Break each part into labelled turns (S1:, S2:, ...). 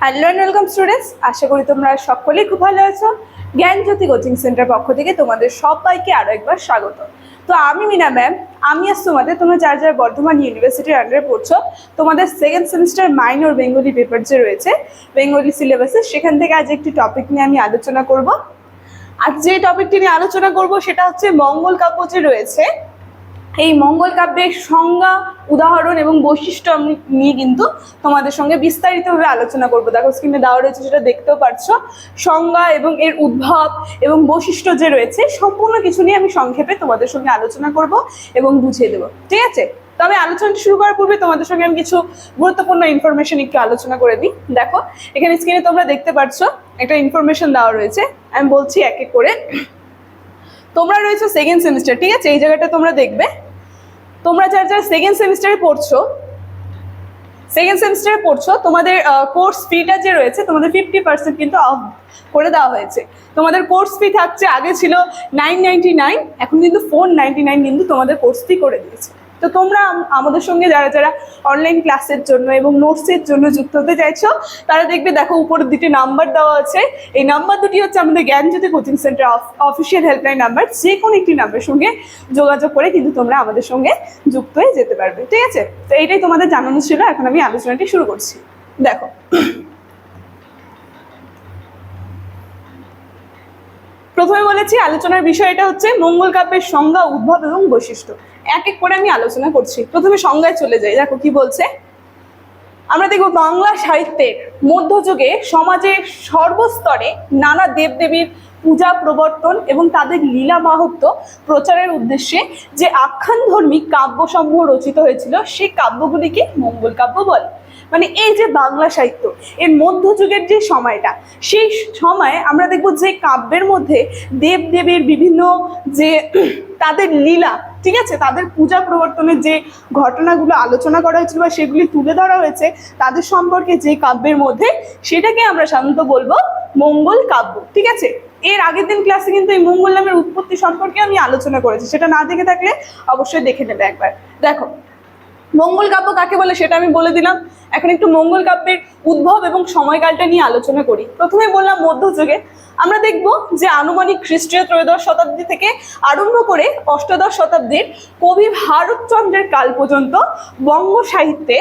S1: Hello and welcome students আশা করি তোমরা সকলেই খুব ভালো আছো। জ্ঞান জ্যোতি কোচিং সেন্টার পক্ষ থেকে তোমাদের সবাইকে আরও একবার স্বাগত। তো আমি মিনা ম্যাম আমি আজ তোমাদের, তোমরা যার যার বর্ধমান ইউনিভার্সিটির আন্ডারে পড়ছো, তোমাদের second semester minor Bengali paper যে রয়েছে বেঙ্গলি সিলেবাসে সেখান থেকে আজ একটি টপিক নিয়ে আমি আলোচনা করব। আজ যে টপিকটি নিয়ে আলোচনা করব, সেটা হচ্ছে মঙ্গল কাব্য যে রয়েছে এই মঙ্গল কাব্যের সংজ্ঞা, উদাহরণ এবং বৈশিষ্ট্য আমি নিয়ে কিন্তু তোমাদের সঙ্গে বিস্তারিতভাবে আলোচনা করব। দেখো স্ক্রিনে দেওয়া রয়েছে, সেটা দেখতেও পারছ। সংজ্ঞা এবং এর উদ্ভব এবং বৈশিষ্ট্য যে রয়েছে, সম্পূর্ণ কিছু নিয়ে আমি সংক্ষেপে তোমাদের সঙ্গে আলোচনা করব এবং বুঝিয়ে দেবো। ঠিক আছে? তবে আলোচনাটি শুরু করার পূর্বে তোমাদের সঙ্গে আমি কিছু গুরুত্বপূর্ণ ইনফরমেশন একটু আলোচনা করে দিই। দেখো, এখানে স্ক্রিনে তোমরা দেখতে পাচ্ছ একটা ইনফরমেশন দেওয়া রয়েছে। আমি বলছি এক এক করে। তোমরা রয়েছে সেকেন্ড সেমিস্টার ঠিক আছে? এই জায়গাটা তোমরা দেখবে। তোমরা যার যার সেকেন্ড সেমিস্টারে পড়ছো সেকেন্ড সেমিস্টারে পড়ছো, তোমাদের কোর্স ফিটা যে রয়েছে, তোমাদের ফিফটি পার্সেন্ট কিন্তু অফ করে দেওয়া হয়েছে। তোমাদের কোর্স ফি থাকছে, আগে ছিল নাইন নাইনটি নাইন এখন কিন্তু ফোর নাইনটি নাইন কিন্তু তোমাদের কোর্স ফি করে দিয়েছে। তো তোমরা আমাদের সঙ্গে যারা যারা অনলাইন ক্লাসের জন্য এবং নোটসের জন্য যুক্ত হতে চাইছো, তারা দেখবে দেখো উপরের দুটি নাম্বার দেওয়া আছে। এই নাম্বার দুটি হচ্ছে আমাদের Gyanjyoti coaching centre official helpline number যে কোনো একটি নাম্বারের সঙ্গে যোগাযোগ করে কিন্তু তোমরা আমাদের সঙ্গে যুক্ত হয়ে যেতে পারবে। ঠিক আছে? তো এইটাই তোমাদের জানানো ছিল। এখন আমি আলোচনাটি শুরু করছি। দেখো। প্রথমে বলেছি, আলোচনার বিষয় এটা হচ্ছে মঙ্গল কাব্যের সংজ্ঞা, উদ্ভব এবং বৈশিষ্ট্য। এক এক করে আমি আলোচনা করছি। প্রথমে সংজ্ঞায় চলে যাই। দেখো কি বলছে? আমরা দেখব বাংলা সাহিত্যের মধ্যযুগে সমাজের সর্বস্তরে নানা দেবদেবীর পূজা প্রবর্তন এবং তাদের লীলা মাহাত্ম প্রচারের উদ্দেশ্যে যে আখ্যানধর্মী কাব্যসমূহ রচিত হয়েছিল, সেই কাব্যগুলিকে মঙ্গল কাব্য বলে। মানে এই যে বাংলা সাহিত্য, এর মধ্যযুগের যে সময়টা, সেই সময়ে আমরা দেখব যে কাব্যের মধ্যে দেবদেবীর বিভিন্ন যে তাদের লীলা, ঠিক আছে? তাদের পূজা প্রবর্তনের যে ঘটনাগুলো আলোচনা করা হয়েছিল বা সেগুলি তুলে ধরা হয়েছে, তাদের সম্পর্কে যে কাব্যের মধ্যে সেটাকে আমরা সাধারণত বলব মঙ্গল কাব্য, ঠিক আছে? এর আগের দিন ক্লাসে কিন্তু এই মঙ্গল নামের উৎপত্তি সম্পর্কে আমি আলোচনা করেছি, সেটা না দেখে থাকলে অবশ্যই দেখে নেবে একবার। দেখো, মঙ্গল কাব্য কাকে বলে সেটা আমি বলে দিলাম। এখন একটু মঙ্গল কাব্যের উদ্ভব এবং সময়কালটা নিয়ে আলোচনা করি। প্রথমে বললাম মধ্যযুগে। আমরা দেখব যে আনুমানিক খ্রিস্টীয় ত্রয়োদশ শতাব্দী থেকে আরম্ভ করে অষ্টাদশ শতাব্দীর কবি ভারতচন্দ্রের কাল পর্যন্ত বঙ্গ সাহিত্যে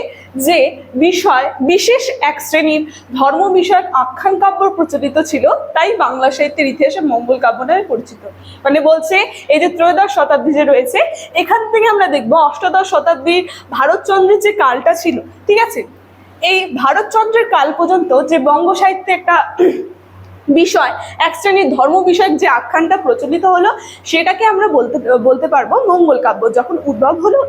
S1: যে বিষয়, বিশেষ এক শ্রেণির ধর্ম বিষয়ক আখ্যান কাব্য প্রচলিত ছিল, তাই বাংলা সাহিত্যের ইতিহাসে মঙ্গল কাব্য নামে পরিচিত। মানে বলছে, এই যে ত্রয়োদশ শতাব্দী যে রয়েছে, এখান থেকে আমরা দেখব অষ্টাদশ শতাব্দীর ভারতচন্দ্রের যে কালটা ছিল। ঠিক আছে? এই ভারতচন্দ্রের কাল পর্যন্ত যে বঙ্গ সাহিত্যে একটা বিষয়, এক শ্রেণির ধর্ম বিষয়ক যে আখ্যানটা প্রচলিত হলো, সেটাকে আমরা বলতে বলতে পারব মঙ্গল কাব্য, যখন উদ্ভব হলো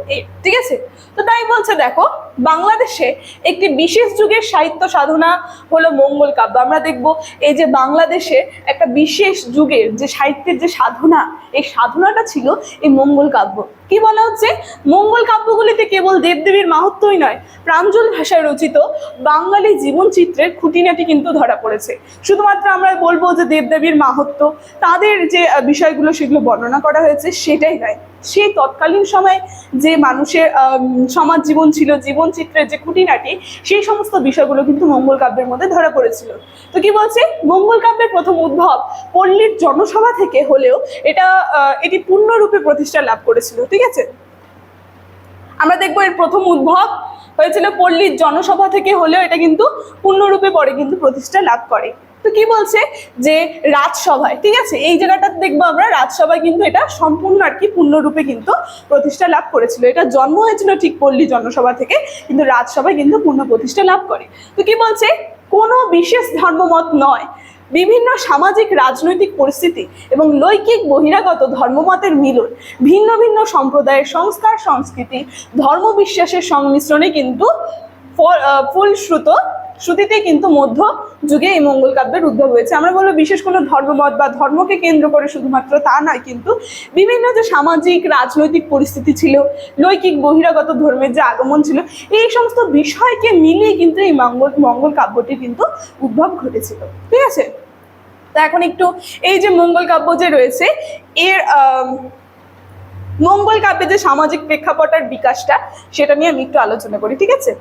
S1: ঠিক আছে? তো তাই বলছে, দেখো, বাংলাদেশে একটি বিশেষ যুগের সাহিত্য সাধনা হলো মঙ্গল কাব্য। আমরা দেখব, এই যে বাংলাদেশে একটা বিশেষ যুগের যে সাহিত্যের যে সাধনা, এই সাধনাটা ছিল এই মঙ্গল কাব্য। কি বলা হচ্ছে? মঙ্গল কাব্যগুলিতে কেবল দেবদেবীর মাহাত্মই নয়, প্রাঞ্জল ভাষায় রচিত বাঙালি জীবনচিত্রের খুঁটিনাটি কিন্তু ধরা পড়েছে। শুধুমাত্র আমরা বলব যে দেবদেবীর মাহাত্ম, তাদের যে বিষয়গুলো সেগুলো বর্ণনা করা হয়েছে, সেটাই নয়। সেই তৎকালীন সময়ে যে মানুষের সমাজ জীবন ছিল জীবনচিত্রের যে খুঁটিনাটি, সেই সমস্ত বিষয়গুলো কিন্তু মঙ্গল কাব্যের মধ্যে ধরা পড়েছিল। তো কি বলছে? মঙ্গল কাব্যের প্রথম উদ্ভব পল্লীর জনসভা থেকে হলেও এটা এটি পূর্ণরূপে প্রতিষ্ঠা লাভ করেছিল, ঠিক আছে? আমরা দেখব এর প্রথম উদ্ভব হয়েছিল পল্লীর জনসভা থেকে হলেও এটা কিন্তু পূর্ণরূপে পরে কিন্তু প্রতিষ্ঠা লাভ করে। তো কি বলছে? যে রাজসভায়, ঠিক আছে? এই জায়গাটা দেখব আমরা, রাজসভায় কিন্তু এটা সম্পূর্ণ আর কি পূর্ণরূপে কিন্তু প্রতিষ্ঠা লাভ করেছিল। এটা জন্ম হয়েছিল ঠিক পল্লী জনসভা থেকে, কিন্তু রাজসভায় কিন্তু পূর্ণ প্রতিষ্ঠা লাভ করে। তো কি বলছে? কোনো বিশেষ ধর্মমত নয়। বিভিন্ন সামাজিক, রাজনৈতিক পরিস্থিতি এবং লৈকিক বহিরাগত ধর্মমতের মিলন, ভিন্ন ভিন্ন সম্প্রদায়ের সংস্কার, সংস্কৃতি, ধর্মবিশ্বাসের সংমিশ্রণে কিন্তু ফলশ্রুত শ্রুতিতে কিন্তু মধ্য যুগে এই মঙ্গল কাব্যের উদ্ভব হয়েছে। আমরা বলব বিশেষ কোনো ধর্মমত বা ধর্মকে কেন্দ্র করে শুধুমাত্র তা নয়, কিন্তু বিভিন্ন যে সামাজিক, রাজনৈতিক পরিস্থিতি ছিল, লৈকিক, বহিরাগত ধর্মের যে আগমন ছিল, এই সমস্ত বিষয়কে মিলিয়ে কিন্তু এই মঙ্গল মঙ্গল কাব্যটি কিন্তু উদ্ভব ঘটেছিল। ঠিক আছে? তো এখন একটু এই যে মঙ্গল কাব্য যে রয়েছে, এর মঙ্গল কাব্যে যে সামাজিক প্রেক্ষাপটের বিকাশটা, সেটা নিয়ে আমি একটু আলোচনা করি, ঠিক আছে?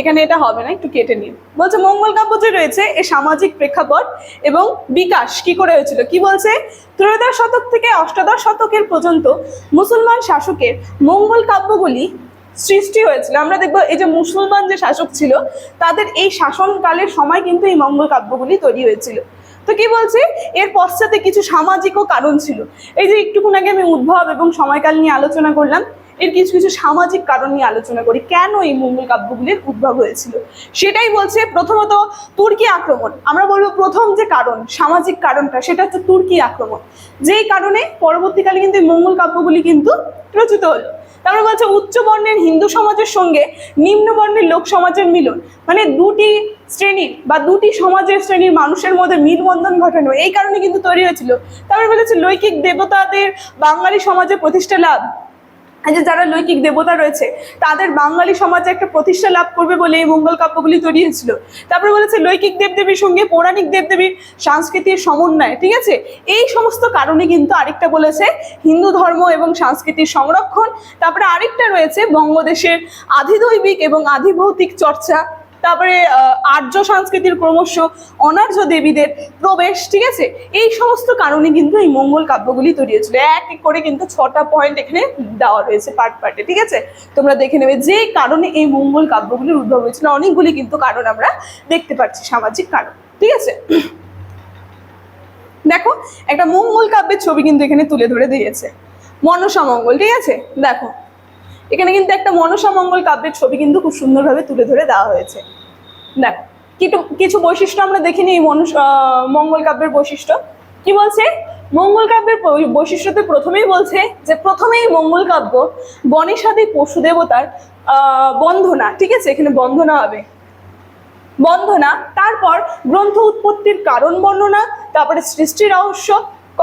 S1: এখানে এটা হবে না, একটু কেটে নিন। বলছে, মঙ্গল কাব্য যে রয়েছে এ সামাজিক প্রেক্ষাপট এবং বিকাশ। কি করে হয়েছিল? কি বলছে? ত্রয়োদশ শতক থেকে অষ্টাদশ শতকের পর্যন্ত মুসলমান শাসকের মঙ্গল কাব্যগুলি সৃষ্টি হয়েছিল। আমরা দেখব এই যে মুসলমান যে শাসক ছিল, তাদের এই শাসনকালের সময় কিন্তু এই মঙ্গল কাব্যগুলি তৈরি হয়েছিল। তো কি বলছে? এর পশ্চাতে কিছু সামাজিকও কারণ ছিল। এই যে একটুক্ষণ আগে আমি উদ্ভব এবং সময়কাল নিয়ে আলোচনা করলাম এর কিছু কিছু সামাজিক কারণ নিয়ে আলোচনা করি। কেন এই মঙ্গল কাব্যগুলির উদ্ভব হয়েছিল? সেটাই বলছে প্রথমত তুর্কি আক্রমণ। আমরা বলব প্রথম যে কারণ, সামাজিক কারণটা, সেটা হচ্ছে তুর্কি আক্রমণ। যেই কারণে পরবর্তীকালে কিন্তু এই মঙ্গল কাব্যগুলি কিন্তু রচিত হলো। তারপরে বলছে উচ্চ বর্ণের হিন্দু সমাজের সঙ্গে নিম্ন বর্ণের লোক সমাজের মিলন। মানে দুটি শ্রেণির বা দুটি সমাজের শ্রেণির মানুষের মধ্যে মিলবন্ধন ঘটানো, এই কারণে কিন্তু তৈরি হয়েছিল। তারপরে বলেছে, লৈকিক দেবতাদের বাঙালি সমাজে প্রতিষ্ঠা লাভ। যে যারা লৈকিক দেবতা রয়েছে, তাদের বাঙালি সমাজে একটা প্রতিষ্ঠা লাভ করবে বলে এই মঙ্গল কাব্যগুলি তৈরি হয়েছিল। তারপরে বলেছে, লৈকিক দেবদেবীর সঙ্গে পৌরাণিক দেবদেবীর সংস্কৃতির সমন্বয়। ঠিক আছে? এই সমস্ত কারণে কিন্তু আরেকটা বলেছে, হিন্দু ধর্ম এবং সংস্কৃতির সংরক্ষণ। তারপরে আরেকটা রয়েছে, বঙ্গদেশের আধিদৈবিক এবং আধিভৌতিক চর্চা। তারপরে আর্য সংস্কৃতির ক্রমশ অনার্য দেবীদের প্রবেশ, ঠিক আছে? এই সমস্ত কারণে কিন্তু এই মঙ্গল কাব্যগুলি তৈরি হয়েছিল। এক এক করে কিন্তু ছটা পয়েন্ট এখানে দেওয়া রয়েছে পার্ট পার্টে ঠিক আছে? তোমরা দেখে নেবে যে কারণে এই মঙ্গল কাব্যগুলির উদ্ভব হয়েছিল। অনেকগুলি কিন্তু কারণ আমরা দেখতে পাচ্ছি, সামাজিক কারণ, ঠিক আছে? দেখো, একটা মঙ্গল কাব্যের ছবি কিন্তু এখানে তুলে ধরে দিয়েছে। মনসা মঙ্গল, ঠিক আছে? দেখো এখানে কিন্তু একটা মনসা মঙ্গল কাব্যের ছবি কিন্তু খুব সুন্দরভাবে তুলে ধরে দেওয়া হয়েছে। দেখো কিছু কিছু বৈশিষ্ট্য আমরা দেখিনি এই আহ, মঙ্গল কাব্যের বৈশিষ্ট্য। কি বলছে? মঙ্গল কাব্যের বৈশিষ্ট্যতে প্রথমেই বলছে যে প্রথমেই মঙ্গল কাব্য গণেশাদি পশু দেবতার বন্ধনা ঠিক আছে? এখানে বন্ধনা হবে। বন্ধনা তারপর গ্রন্থ উৎপত্তির কারণ বর্ণনা তারপরে সৃষ্টি রহস্য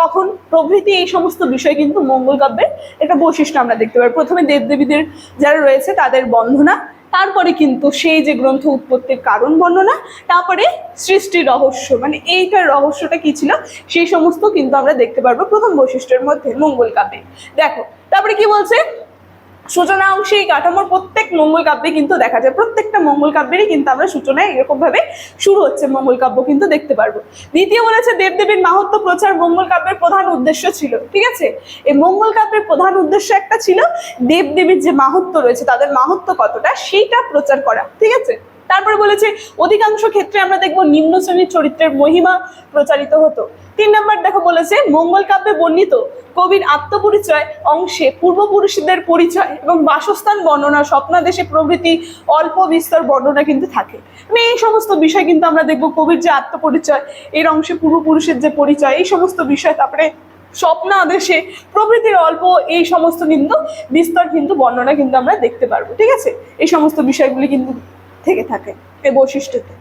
S1: কখন প্রভৃতি এই সমস্ত বিষয় কিন্তু মঙ্গল কাব্যের একটা বৈশিষ্ট্য আমরা দেখতে পাই। প্রথমে দেবদেবীদের যারা রয়েছে, তাদের বন্ধনা তারপরে কিন্তু সেই যে গ্রন্থ উৎপত্তির কারণ বর্ণনা, তারপরে সৃষ্টি রহস্য। মানে এইটার রহস্যটা কি ছিল? সেই সমস্ত কিন্তু আমরা দেখতে পারব প্রথম বৈশিষ্ট্যের মধ্যে মঙ্গল কাব্যে। দেখো, তারপরে কি বলছে? সূচনা অংশে এই কাঠামোর প্রত্যেক মঙ্গল কাব্যে কিন্তু দেখা যায়। প্রত্যেকটা মঙ্গল কাব্যেরই কিন্তু আমরা সূচনায় এরকম ভাবে শুরু হচ্ছে মঙ্গল কাব্য কিন্তু দেখতে পারব। দ্বিতীয় বলেছে, দেবদেবীর মাহাত্ম প্রচার মঙ্গল কাব্যের প্রধান উদ্দেশ্য ছিল। ঠিক আছে? এই মঙ্গল কাব্যের প্রধান উদ্দেশ্য একটা ছিল, দেবদেবীর যে মাহাত্ম রয়েছে, তাদের মাহাত্ম কতটা সেইটা প্রচার করা। ঠিক আছে? তারপরে বলেছে, অধিকাংশ ক্ষেত্রে আমরা দেখব নিম্ন শ্রেণির চরিত্রের মহিমা প্রচারিত হতো। তিন নম্বর দেখো বলেছে, মঙ্গল কাব্যে বর্ণিত কবির আত্মপরিচয় অংশে পূর্বপুরুষদের পরিচয় এবং বাসস্থান বর্ণনা, স্বপ্নাদেশে প্রভৃতি অল্প বিস্তর বর্ণনা কিন্তু থাকে। মানে এই সমস্ত বিষয় কিন্তু আমরা দেখব কবির যে আত্মপরিচয়, এর অংশে পূর্বপুরুষের যে পরিচয়, এই সমস্ত বিষয়, তারপরে স্বপ্ন আদেশে প্রভৃতির অল্প, এই সমস্ত কিন্তু বিস্তর কিন্তু বর্ণনা কিন্তু আমরা দেখতে পারব, ঠিক আছে? এই সমস্ত বিষয়গুলি কিন্তু থেকে থাকে এই বৈশিষ্ট্যতে।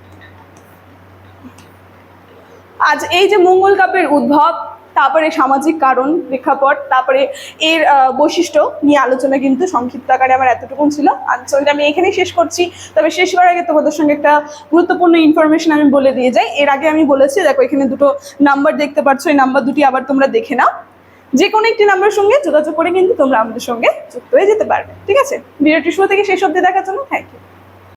S1: আজ এই যে মঙ্গল কাব্যের উদ্ভব, তারপরে সামাজিক কারণ, প্রেক্ষাপট, তারপরে এর বৈশিষ্ট্য নিয়ে আলোচনা কিন্তু সংক্ষিপ্ত আকারে আমার এতটুকু ছিল। আলোচনাটা আমি এখানেই শেষ করছি। তবে শেষ করার আগে তোমাদের সঙ্গে একটা গুরুত্বপূর্ণ ইনফরমেশন আমি বলে দিয়ে যাই। এর আগে আমি বলেছি, দেখো এখানে দুটো নাম্বার দেখতে পাচ্ছ, এই নাম্বার দুটি আবার তোমরা দেখে নাও। যে কোনো একটি নাম্বারের সঙ্গে যোগাযোগ করে কিন্তু তোমরা আমাদের সঙ্গে যুক্ত হয়ে যেতে পারবে। ঠিক আছে? ভিডিওটি শুরু থেকে শেষ অবধি দেখার জন্য থ্যাংক ইউ